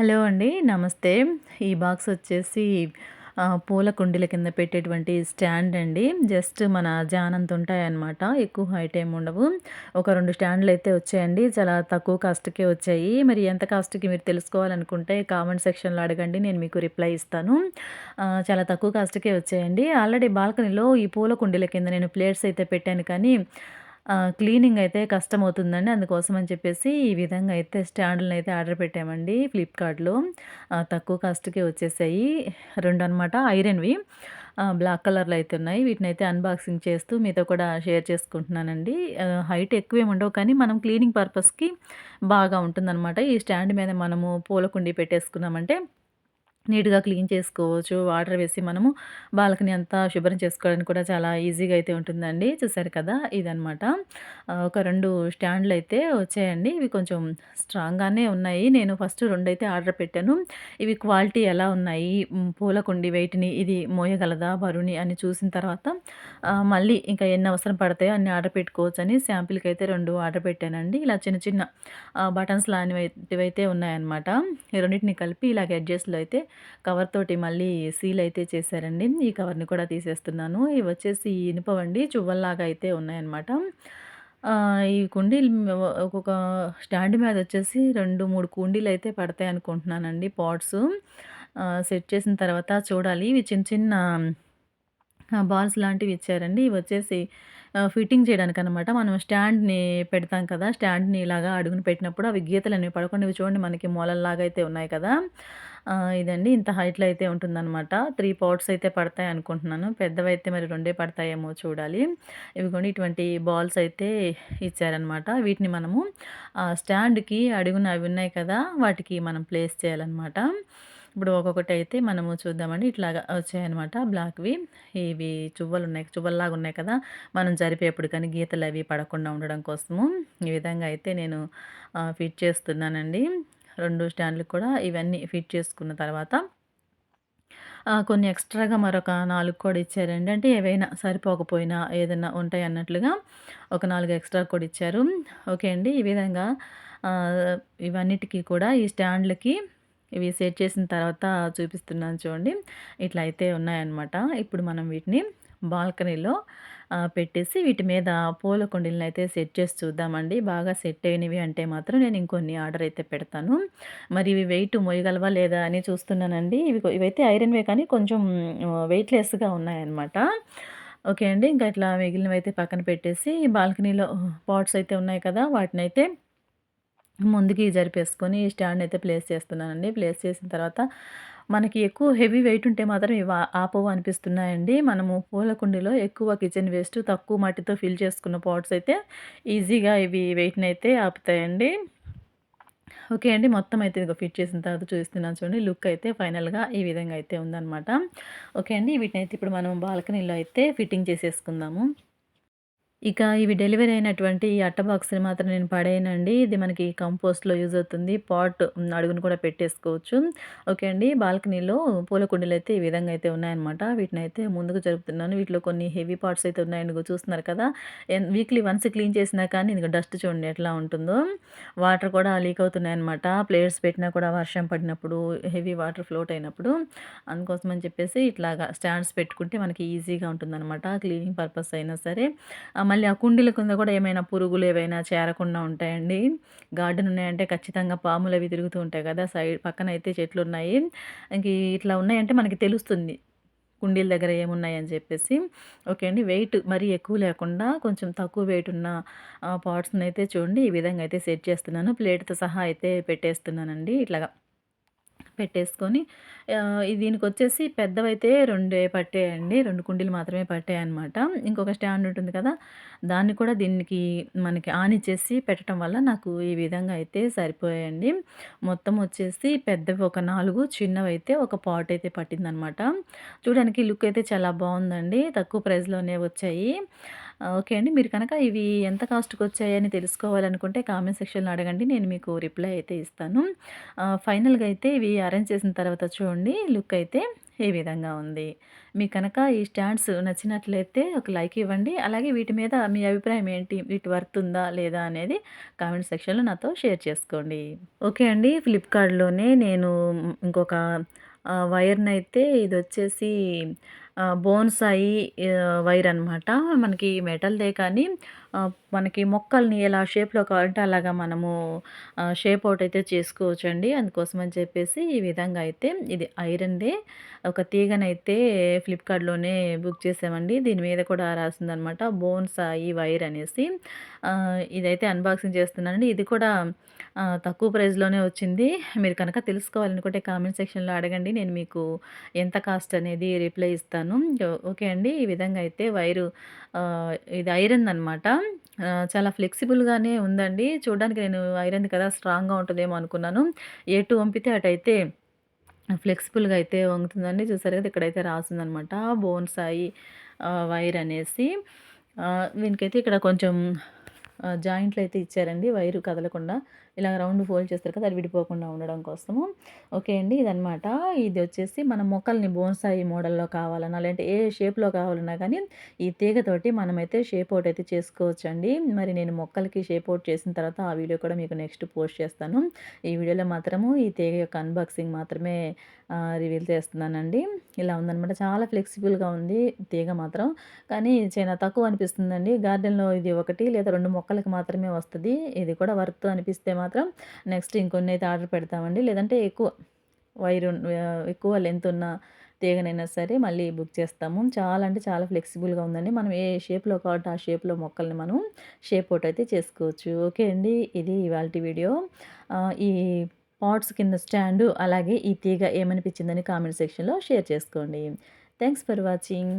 Hello అండి. నమస్తే. ఈ బాక్స్ వచ్చేసి పూల కుండీల కింద పెట్టేటువంటి స్టాండ్ అండి. జస్ట్ మన జానంత ఉంటాయన్నమాట. ఎక్కువ హైట్ ఏమి ఉండవు. ఒక రెండు స్టాండ్లు అయితే వచ్చాయండి. చాలా తక్కువ కాస్ట్‌కే వచ్చాయి. మరి ఎంత కాస్ట్‌కి మీరు తెలుసుకోవాలనుకుంటే కామెంట్ సెక్షన్‌లో అడగండి. నేను మీకు రిప్లై ఇస్తాను. చాలా తక్కువ కాస్ట్‌కే వచ్చాయండి. ఆల్రెడీ బాల్కనీలో ఈ పూల కుండీల కింద నేను ప్లేట్స్ అయితే పెట్టాను కానీ క్లీనింగ్ అయితే కష్టమవుతుందండి. అందుకోసం అని చెప్పేసి ఈ విధంగా అయితే స్టాండ్‌లనైతే ఆర్డర్ పెట్టామండి ఫ్లిప్‌కార్ట్‌లో. తక్కువ కాస్ట్‌కే వచ్చేసాయి. రెండు అనమాట ఐరన్‌వి. బ్లాక్ కలర్‌లో అయితే ఉన్నాయి. వీటిని అయితే అన్బాక్సింగ్ చేస్తూ మీతో కూడా షేర్ చేసుకుంటున్నానండి. హైట్ ఎక్కువేమి ఉండవు కానీ మనం క్లీనింగ్ పర్పస్‌కి బాగా ఉంటుందన్నమాట ఈ స్టాండ్ మీద మనము పూలకుండి పెట్టేసుకున్నామంటే నీట్‌గా క్లీన్ చేసుకోవచ్చు. వాటర్ వేసి మనము బాల్కనీ అంతా శుభ్రం చేసుకోవడానికి కూడా చాలా ఈజీగా అయితే ఉంటుందండి. చూసారు కదా! ఇదనమాట. ఒక ఒక 2 స్టాండ్‌లయితే వచ్చాయండి. ఇవి కొంచెం స్ట్రాంగ్‌గానే ఉన్నాయి. నేను ఫస్ట్ రెండైతే ఆర్డర్ పెట్టాను. ఇవి క్వాలిటీ ఎలా ఉన్నాయి? పూలకుండి వెయిట్‌ని ఇది మోయగలదా బరువుని అని చూసిన తర్వాత మళ్ళీ ఇంకా ఎన్ని అవసరం పడతాయో అన్ని ఆర్డర్ పెట్టుకోవచ్చు అని శాంపిల్కి అయితే రెండు ఆర్డర్ పెట్టానండి. ఇలా చిన్న చిన్న బటన్స్ లాంటివి అయితే ఉన్నాయన్నమాట. ఈ రెండిటిని కలిపి ఇలాగ అడ్జస్ట్లో అయితే కవర్ తోటి మళ్ళీ సీల్ అయితే చేశారండి. ఈ కవర్‌ని కూడా తీసేస్తున్నాను. ఇవి వచ్చేసి ఇనుపవండి. చువ్వల్లాగా అయితే ఉన్నాయన్నమాట. ఈ కుండీలు ఒక్కొక్క స్టాండ్ మీద వచ్చేసి రెండు మూడు కుండీలు అయితే పడతాయి అనుకుంటున్నానండి పాట్స్. సెట్ చేసిన తర్వాత చూడాలి. ఇవి చిన్న చిన్న బాల్స్ లాంటివి ఇచ్చారండి. ఇవి వచ్చేసి ఫిట్టింగ్ చేయడానికనమాట. మనం స్టాండ్‌ని పెడతాం కదా! స్టాండ్‌ని ఇలాగా అడుగున పెట్టినప్పుడు అవి గీతలు అనేవి పడకుండా ఇవి చూడండి మనకి మూలల్లాగా అయితే ఉన్నాయి కదా! ఇదండి ఇంత హైట్‌లో అయితే ఉంటుందనమాట. 3 పాట్స్ అయితే పడతాయి అనుకుంటున్నాను. పెద్దవైతే మరి రెండే పడతాయేమో చూడాలి. ఇవిగోండి ఇటువంటి బాల్స్ అయితే ఇచ్చారనమాట. వీటిని మనము స్టాండ్‌కి అడుగున అవి ఉన్నాయి కదా! వాటికి మనం ప్లేస్ చేయాలన్నమాట ఇప్పుడు ఒక్కొక్కటైతే మనము చూద్దామండి. ఇట్లాగా వచ్చాయన్నమాట బ్లాక్‌వి. ఇవి చువ్వలున్నాయి. చువ్వల్లాగా ఉన్నాయి కదా! మనం జరిపేప్పుడు కానీ గీతలు అవి పడకుండా ఉండడం కోసము ఈ విధంగా అయితే నేను ఫిట్ చేస్తున్నానండి. రెండు స్టాండ్లు కూడా ఇవన్నీ ఫిట్ చేసుకున్న తర్వాత కొన్ని ఎక్స్‌ట్రాగా మరొక నాలుగు కూడా ఇచ్చారండి. అంటే ఏవైనా సరిపోకపోయినా ఏదైనా ఉంటాయి అన్నట్లుగా ఒక నాలుగు ఎక్స్‌ట్రా కూడా ఇచ్చారు. ఓకే అండి. ఈ విధంగా ఇవన్నిటికీ ఇవన్నిటికి కూడా ఈ స్టాండ్‌లకి ఇవి సెట్ చేసిన తర్వాత చూపిస్తున్నాను చూడండి. ఇట్లా అయితే ఉన్నాయన్నమాట. ఇప్పుడు మనం వీటిని బాల్కనీలో పెట్టేసి వీటి మీద పూల కుండీలనైతే సెట్ చేసి చూద్దామండి. బాగా సెట్ అయినవి అంటే మాత్రం నేను ఇంకొన్ని ఆర్డర్ అయితే పెడతాను. మరి ఇవి వెయిట్ మోయగలవా లేదా అని చూస్తున్నానండి. ఇవి ఇవైతే ఐరన్‌వే కానీ కొంచెం వెయిట్‌లెస్‌గా ఉన్నాయన్నమాట. ఓకే అండి. ఇంకా ఇట్లా మిగిలినవి అయితే పక్కన పెట్టేసి బాల్కనీలో పాట్స్ అయితే ఉన్నాయి కదా! వాటినైతే ముందుకి జరిపేసుకొని స్టాండ్ అయితే ప్లేస్ చేస్తున్నానండి. ప్లేస్ చేసిన తర్వాత మనకి ఎక్కువ హెవీ వెయిట్ ఉంటే మాత్రం ఇవి ఆపవు అనిపిస్తున్నాయండి. మనము పూల కుండీలో ఎక్కువ కిచెన్ వేస్ట్ తక్కువ మట్టితో ఫిల్ చేసుకున్న పాట్స్ అయితే ఈజీగా ఇవి వెయిట్ని అయితే ఆపుతాయండి. ఓకే అండి. మొత్తం అయితే ఇదిగో ఫిట్ చేసిన తర్వాత చూస్తున్నాను చూడండి. లుక్ అయితే ఫైనల్‌గా ఈ విధంగా అయితే ఉందన్నమాట ఓకే అండి. వీటినైతే ఇప్పుడు మనం బాల్కనీలో అయితే ఫిట్టింగ్ చేసేసుకుందాము. ఇక ఇవి డెలివరీ అయినటువంటి ఈ అట్ట బాక్స్‌ని మాత్రం నేను పడేయనండి. ఇది మనకి కంపోస్ట్‌లో యూజ్ అవుతుంది. పాట్ అడుగును కూడా పెట్టేసుకోవచ్చు. ఓకే అండి. బాల్కనీలో పూల కుండీలు అయితే ఈ విధంగా అయితే ఉన్నాయన్నమాట. వీటినైతే ముందుకు జరుపుతున్నాను. వీటిలో కొన్ని హెవీ పార్ట్స్ అయితే ఉన్నాయని చూస్తున్నారు కదా! ఎన్ వీక్లీ వన్స్ క్లీన్ చేసినా కానీ ఇది డస్ట్ చూడండి ఎట్లా ఉంటుందో. వాటర్ కూడా లీక్ అవుతున్నాయన్నమాట. ప్లేట్స్ పెట్టినా కూడా వర్షం పడినప్పుడు, హెవీ వాటర్ ఫ్లోట్ అయినప్పుడు. అందుకోసం అని చెప్పేసి ఇట్లాగా స్టాండ్స్ పెట్టుకుంటే మనకి ఈజీగా ఉంటుందన్నమాట. క్లీనింగ్ పర్పస్ అయినా సరే. మళ్ళీ ఆ కుండీల కింద కూడా ఏమైనా పురుగులు ఏవైనా చేరకుండా ఉంటాయండి. గార్డెన్ ఉన్నాయంటే ఖచ్చితంగా పాములు అవి తిరుగుతూ ఉంటాయి కదా! సైడ్ పక్కన అయితే చెట్లు ఉన్నాయి ఇంక ఇట్లా ఉన్నాయంటే మనకి తెలుస్తుంది. కుండీల దగ్గర ఏమున్నాయని చెప్పేసి. ఓకే అండి. వెయిట్ మరీ ఎక్కువ లేకుండా కొంచెం తక్కువ వెయిట్ ఉన్న పార్ట్స్ని అయితే చూడండి ఈ విధంగా అయితే సెట్ చేస్తున్నాను. ప్లేట్‌తో సహా అయితే పెట్టేస్తున్నానండి. ఇట్లాగా పెట్టేసుకొని దీనికి వచ్చేసి పెద్దవైతే రెండే పట్టేయండి రెండు కుండీలు మాత్రమే పట్టాయన్నమాట. ఇంకొక స్టాండ్ ఉంటుంది కదా! దాన్ని కూడా దీనికి మనకి ఆనిచ్చేసి పెట్టడం వల్ల నాకు ఈ విధంగా అయితే సరిపోయాయండి. మొత్తం వచ్చేసి పెద్దవి ఒక నాలుగు చిన్నవైతే ఒక పాట్ అయితే పట్టిందనమాట. చూడడానికి లుక్ అయితే చాలా బాగుందండి తక్కువ ప్రైస్‌లోనే వచ్చాయి. ఓకే అండి. మీరు కనుక ఇవి ఎంత కాస్ట్కి వచ్చాయని తెలుసుకోవాలనుకుంటే కామెంట్ సెక్షన్‌లో అడగండి. నేను మీకు రిప్లై అయితే ఇస్తాను. ఫైనల్‌గా అయితే ఇవి అరేంజ్ చేసిన తర్వాత చూడండి లుక్ అయితే ఈ విధంగా ఉంది. మీకు కనుక ఈ స్టాండ్స్ నచ్చినట్లయితే ఒక లైక్ ఇవ్వండి. అలాగే వీటి మీద మీ అభిప్రాయం ఏంటి? వీటి వర్త్ ఉందా? లేదా? అనేది కామెంట్ సెక్షన్‌లో నాతో షేర్ చేసుకోండి. ఓకే అండి. ఫ్లిప్‌కార్ట్‌లోనే నేను ఇంకొక వైర్‌నైతే ఇది వచ్చేసి బోన్సాయి వైర్ అనమాట. మనకి మెటల్‌దే కానీ మనకి మొక్కల్ని ఎలా షేప్‌లో కావాలంటే అలాగా మనము షేప్ అవుట్ అయితే చేసుకోవచ్చండి. అందుకోసమని చెప్పేసి ఈ విధంగా అయితే ఇది ఐరన్‌దే ఒక తీగనైతే ఫ్లిప్‌కార్ట్‌లోనే బుక్ చేసామండి. దీని మీద కూడా రాసిందనమాట బోన్సాయి వైర్ అనేసి. ఇదైతే అన్బాక్సింగ్ చేస్తున్నానండి. ఇది కూడా తక్కువ ప్రైస్‌లోనే వచ్చింది. మీరు కనుక తెలుసుకోవాలనుకుంటే కామెంట్ సెక్షన్‌లో అడగండి. నేను మీకు ఎంత కాస్ట్ అనేది రిప్లై ఇస్తాను. ఓకే అండి. ఈ విధంగా అయితే వైరు ఇది ఐరన్ అనమాట చాలా ఫ్లెక్సిబుల్‌గానే ఉందండి. చూడడానికి నేను ఐరన్ కదా స్ట్రాంగ్‌గా ఉంటుందేమో అనుకున్నాను. ఎటు వంపితే అటైతే ఫ్లెక్సిబుల్‌గా అయితే వంగుతుందండి. చూసారు కదా! ఇక్కడైతే రాసిందనమాట బోన్సాయి వైర్ అనేసి. దీనికైతే ఇక్కడ కొంచెం జాయింట్లు అయితే ఇచ్చారండి. వైరు కదలకుండా. ఇలా రౌండ్ ఫోల్డ్ చేస్తారు కదా! అది విడిపోకుండా ఉండడం కోసము. ఓకే అండి. ఇదనమాట. ఇదొచ్చేసి మన మొక్కల్ని బోన్సాయి మోడల్‌లో కావాలన్నా, లేదంటే ఏ షేప్‌లో కావాలన్నా కానీ ఈ తీగతోటి మనమైతే షేప్ అవుట్ అయితే చేసుకోవచ్చండి. మరి నేను మొక్కలకి షేప్ అవుట్ చేసిన తర్వాత ఆ వీడియో కూడా మీకు నెక్స్ట్ పోస్ట్ చేస్తాను. ఈ వీడియోలో మాత్రము ఈ తీగ యొక్క అన్బాక్సింగ్ మాత్రమే రివీల్ చేస్తున్నానండి. ఇలా ఉందనమాట. చాలా ఫ్లెక్సిబుల్‌గా ఉంది తీగ మాత్రం. కానీ చాలా తక్కువ అనిపిస్తుందండి. గార్డెన్‌లో ఇది ఒకటి లేదా రెండు మొక్కలకి మాత్రమే వస్తుంది ఇది కూడా వర్త్ అనిపిస్తే మాత్రం మాత్రం నెక్స్ట్ ఇంకొన్ని అయితే ఆర్డర్ పెడతామండి. లేదంటే ఎక్కువ వైర్ ఎక్కువ లెంత్ ఉన్న తీగనైనా సరే మళ్ళీ బుక్ చేస్తాము. చాలా అంటే చాలా ఫ్లెక్సిబుల్‌గా ఉందండి. మనం ఏ షేప్‌లో కాబట్టి ఆ షేప్‌లో మొక్కల్ని మనం షేప్ అవుట్ అయితే చేసుకోవచ్చు. ఓకే అండి. ఇది ఇవాల్టి వీడియో. ఈ పాట్స్ కింద స్టాండు అలాగే ఈ తీగ ఏమనిపించిందని కామెంట్ సెక్షన్‌లో షేర్ చేసుకోండి. Thanks for watching.